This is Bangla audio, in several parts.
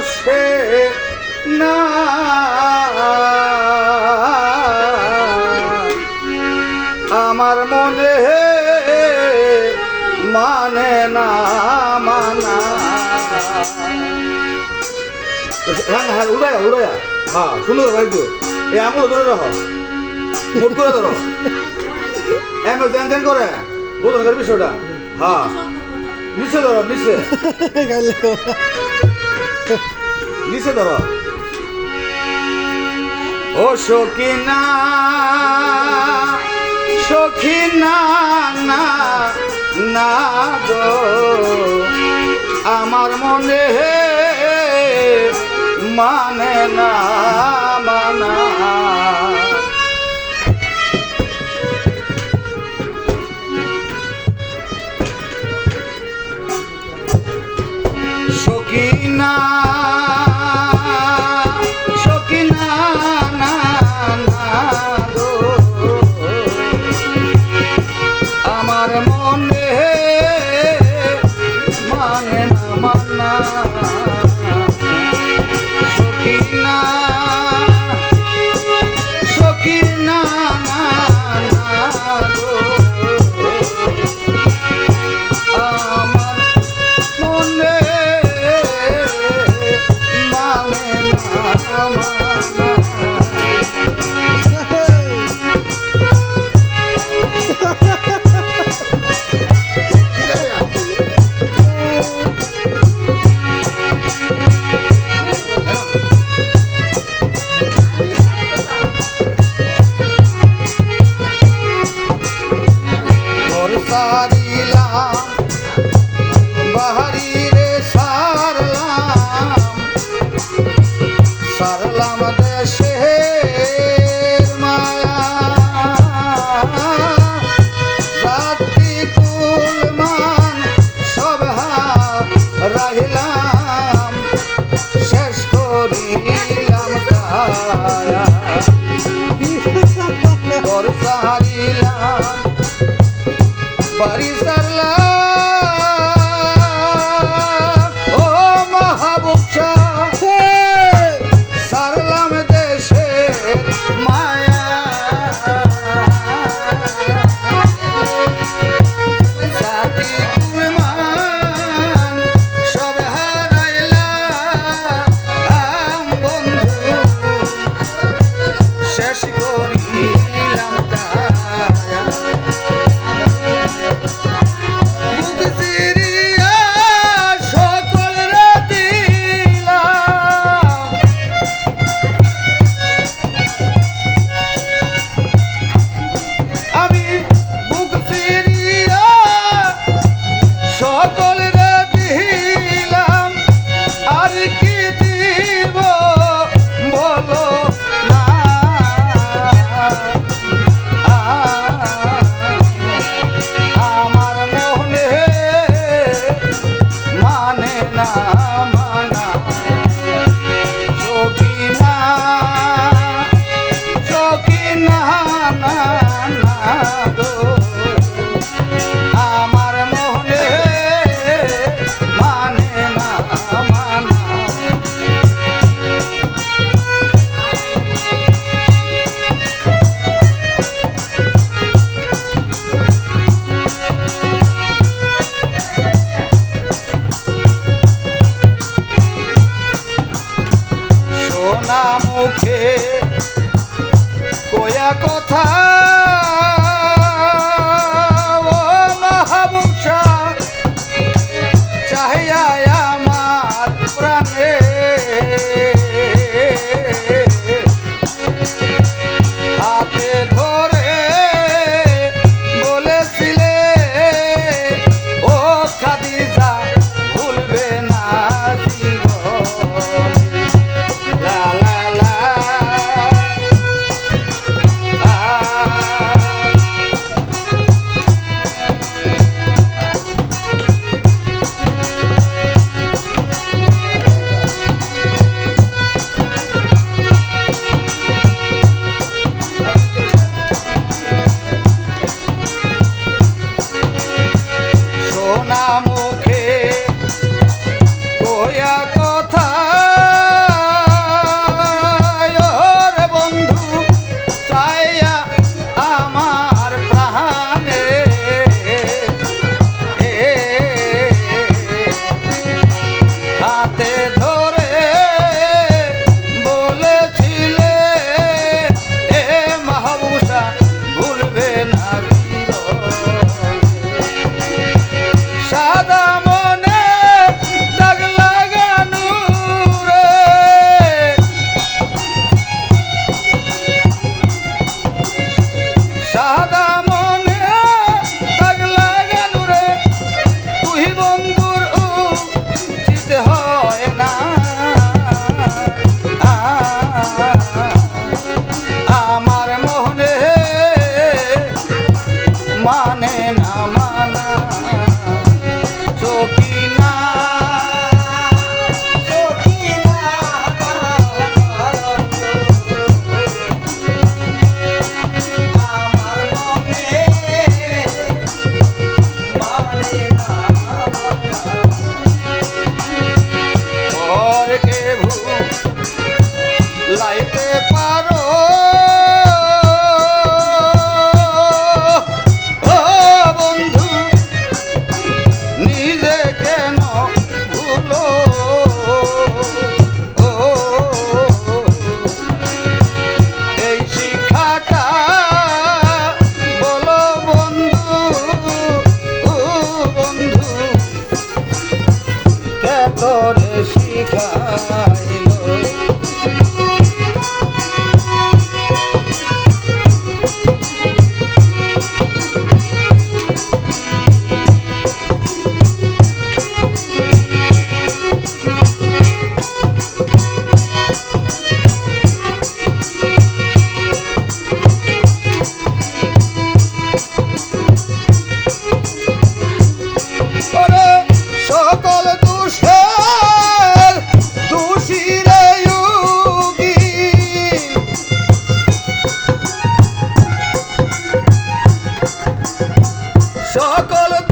বসে না। আমার মনে মানে না, মানা। হ্যাঁ উড়ায়া উড়ায়া। হ্যাঁ সুন্দর ভাই তো এই আঙুল ধরে রাখো। মুট করে ধরো। এমন ধ্যান ধ্যান করে। বোঝানো করে বিষয়টা? হ্যাঁ নিচে ধরো, নিচে। নিচে ধরো। ও সখিনা না না গো আমার মনে মানে না মানা আমার মনে Paris. কয়া কথা সকল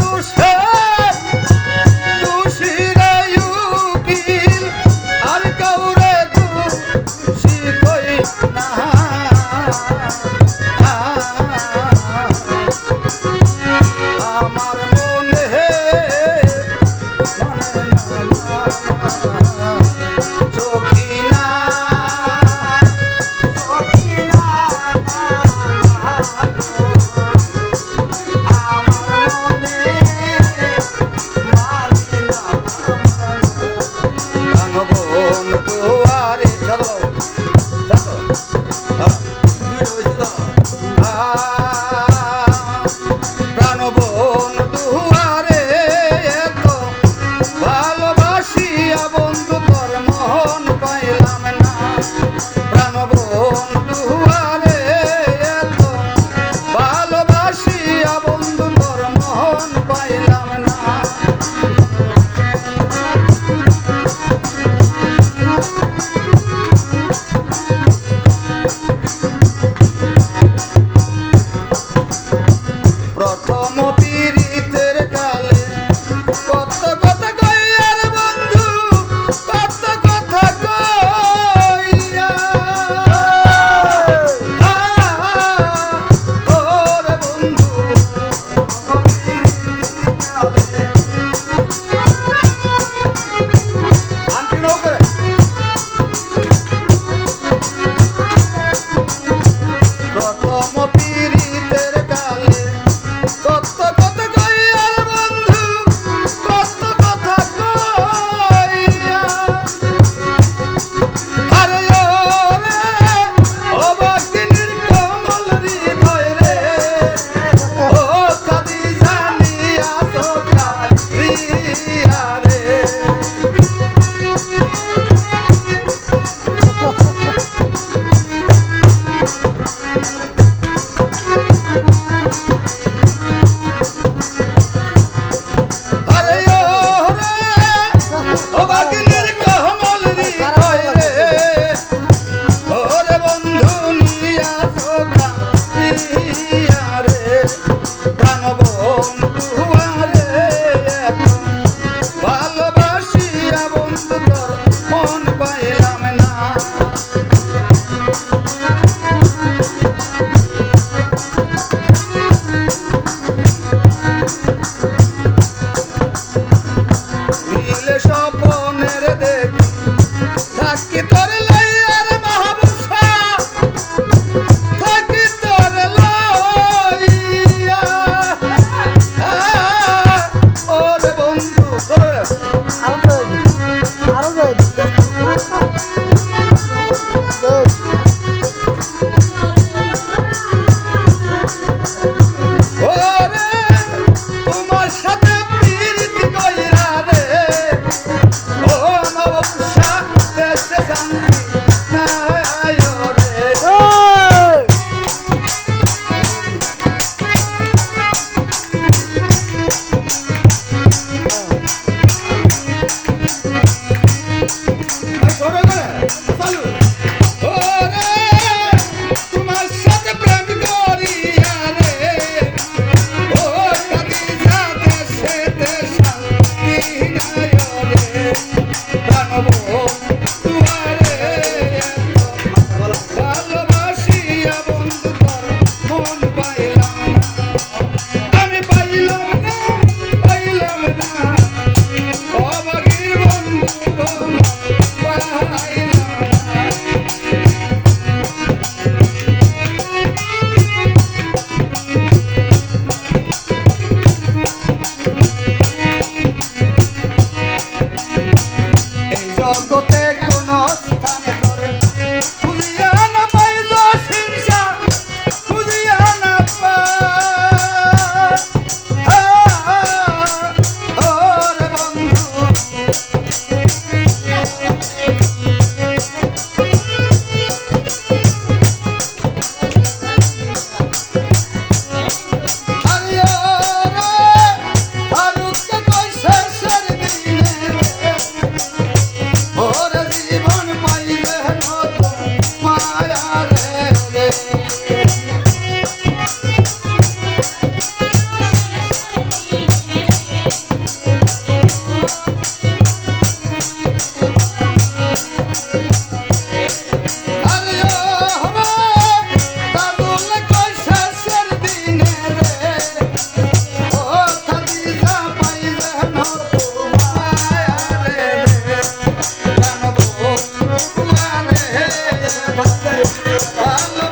ভালো